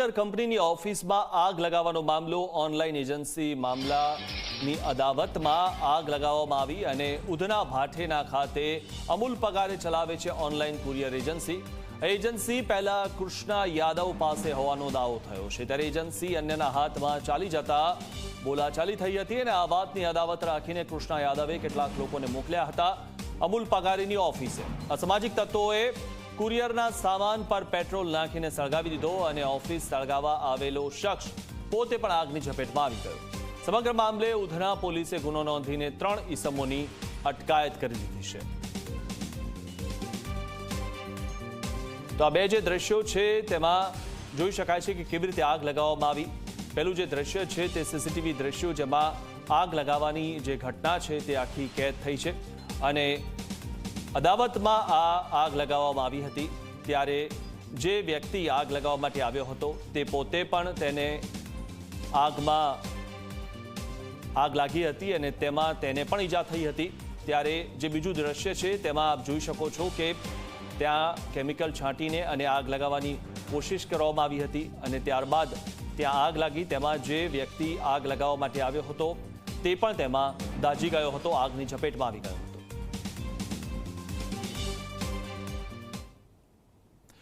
Courier કંપનીની ઓફિસમાં આગ લગાવવાનો મામલો, ઓનલાઈન એજન્સી મામલાની અદાવતમાં આગ લગાવવામાં આવી અને ઉધના ભાઠેના ખાતે અમૂલ પગારે ચલાવે છે ઓનલાઈન કુરિયર એજન્સી. એજન્સી પહેલા કૃષ્ણા યાદવ પાસે હોવાનો દાવો થયો છે. ત્યારે એજન્સી અન્યના હાથમાં ચાલી જતા બોલાચાલી થઈ હતી અને આ વાતની અદાવત રાખીને કૃષ્ણા યાદવે કેટલાક લોકોને મોકલ્યા હતા. અમૂલ પગારીની ઓફિસે. અસામાજિક તત્વોએ કુરિયરના સામાન પર પેટ્રોલ નાખીને સળગાવી દીધો અને ઓફિસ સળગાવવા આવેલો શખ્સ પોતે પણ આગની ઝપેટમાં આવી ગયો. સમગ્ર મામલે ઉધના પોલીસે ગુનો નોંધીને ત્રણ ઈસમોની અટકાયત કરી દીધી છે. તો આ બે જે દ્રશ્યો છે તેમાં જોઈ શકાય છે કે કેવી રીતે આગ લગાવવામાં આવી. પહેલું જે દ્રશ્ય છે તે સીસીટીવી દ્રશ્યો જેમાં આગ લગાવવાની જે ઘટના છે તે આખી કેદ થઈ છે. અને અદાવતમાં આ આગ લગાવવામાં આવી હતી. ત્યારે જે વ્યક્તિ આગ લગાવવા માટે આવ્યો હતો, તે પોતે પણ તેને આગમાં આગ લાગી હતી અને તેમાં તેને પણ ઈજા થઈ હતી. ત્યારે જે બીજું દ્રશ્ય છે, તેમાં આપ જોઈ શકો છો કે ત્યાં કેમિકલ છાંટીને અને આગ લગાવવાની કોશિશ કરવામાં આવી હતી અને ત્યારબાદ ત્યાં આગ લાગી. તેમાં જે વ્યક્તિ આગ લગાવવા માટે આવ્યો હતો, તે પણ તેમાં દાજી ગયો હતો, આગની ઝપેટમાં આવી ગયો